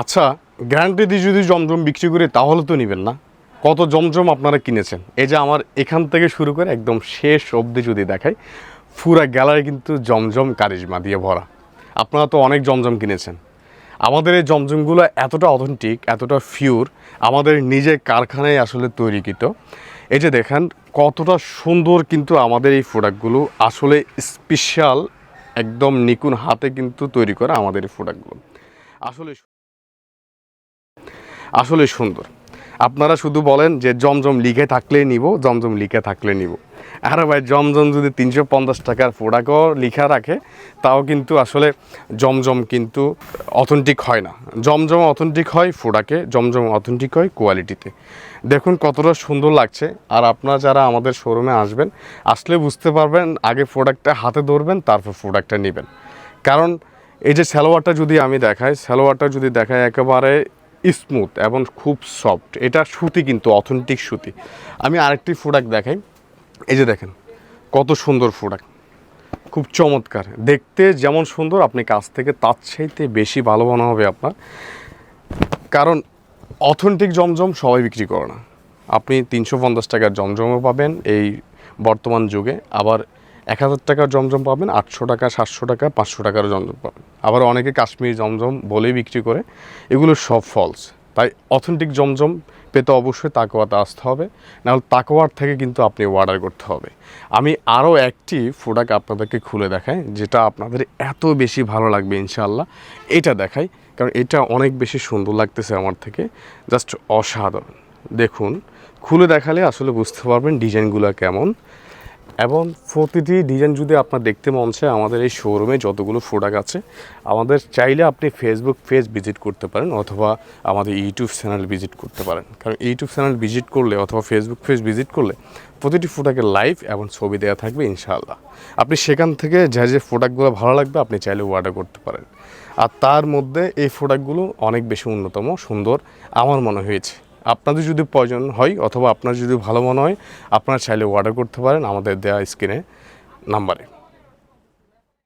আচ্ছা গ্যারান্টি দিয়ে যদি জমজম বিক্রি করি, তাহলে তো নেবেন না। কত জমজম আপনারা কিনেছেন? এই যে আমার এখান থেকে শুরু করে একদম শেষ অবধি যদি দেখাই, পুরা গ্যালারি কিন্তু জমজম কারিজমা দিয়ে ভরা। আপনারা তো অনেক জমজম কিনেছেন। আমাদের এই জমজমগুলো এতটা অথেন্টিক এতটা ফিউর আমাদের নিজের কারখানায় আসলে তৈরিকৃত। এই যে দেখেন, কতটা সুন্দর কিন্তু আমাদের এই প্রোডাক্টগুলো আসলে স্পেশাল একদম নিকুন হাতে কিন্তু তৈরি করা আমাদের এই প্রোডাক্টগুলো আসলে আসলে সুন্দর। আপনারা শুধু বলেন যে জমজম লিখে থাকলেই নিব, জমজম লিখে থাকলে নিব। আরে ভাই, জমজম যদি তিনশো পঞ্চাশ টাকার প্রোডাক্টও লিখা রাখে, তাও কিন্তু আসলে জমজম কিন্তু অথেন্টিক হয় না। জমজম অথেন্টিক হয় প্রোডাক্টে জমজম অথেন্টিক হয় কোয়ালিটিতে। দেখুন কতটা সুন্দর লাগছে। আর আপনারা যারা আমাদের শোরুমে আসবেন, আসলে বুঝতে পারবেন আগে প্রোডাক্টটা হাতে ধরবেন, তারপর প্রোডাক্টটা নেবেন। কারণ এই যে সালোয়ারটা যদি আমি দেখাই, সালোয়ারটা যদি দেখাই একেবারে স্মুথ এবং খুব সফট এটা সুতি কিন্তু অথেন্টিক সুতি। আমি আরেকটি প্রোডাক্ট দেখাই। এই যে দেখেন, কত সুন্দর প্রোডাক্ট খুব চমৎকার। দেখতে যেমন সুন্দর, আপনি কাছ থেকে তার চাইতে বেশি ভালো মনে হবে আপনার। কারণ অথেন্টিক জমজম সবাই বিক্রি করে না। আপনি তিনশো পঞ্চাশ টাকার জমজমও পাবেন এই বর্তমান যুগে। আবার এক হাজার টাকার জমজম পাবেন, আটশো টাকা, সাতশো টাকা, পাঁচশো টাকার জমজম পাবেন। আবার অনেকে কাশ্মীর জমজম বলেই বিক্রি করে, এগুলো সব ফলস তাই অথেন্টিক জমজম পেতে অবশ্যই তাকোয়াতে আসতে হবে, নাহলে তাকোয়ার থেকে কিন্তু আপনি অর্ডার করতে হবে। আমি আরও একটি প্রোডাক্ট আপনাদেরকে খুলে দেখাই, যেটা আপনাদের এত বেশি ভালো লাগবে ইনশাআল্লাহ। এটা দেখাই, কারণ এটা অনেক বেশি সুন্দর লাগতেছে আমার থেকে জাস্ট অসাধারণ। দেখুন, খুলে দেখালে আসলে বুঝতে পারবেন ডিজাইনগুলো কেমন। এবং প্রতিটি ডিজাইন যদি আপনার দেখতে মন চায়, আমাদের এই শোরুমে যতগুলো প্রোডাক্ট আছে, আমাদের চাইলে আপনি ফেসবুক পেজ ভিজিট করতে পারেন অথবা আমাদের ইউটিউব চ্যানেল ভিজিট করতে পারেন। কারণ ইউটিউব চ্যানেল ভিজিট করলে অথবা ফেসবুক পেজ ভিজিট করলে প্রতিটি প্রোডাক্টের লাইভ এবং ছবি দেওয়া থাকবে ইনশাআল্লাহ। আপনি সেখান থেকে যা যে প্রোডাক্টগুলো ভালো লাগবে, আপনি চাইলে অর্ডার করতে পারেন। আর তার মধ্যে এই প্রোডাক্টগুলো অনেক বেশি অন্যতম সুন্দর, আমার মনে হয়েছে। আপনাদের যদি প্রয়োজন হয় অথবা আপনার যদি ভালো মনে হয়, আপনারা চাইলে অর্ডার করতে পারেন আমাদের দেওয়া স্ক্রিনে নাম্বারে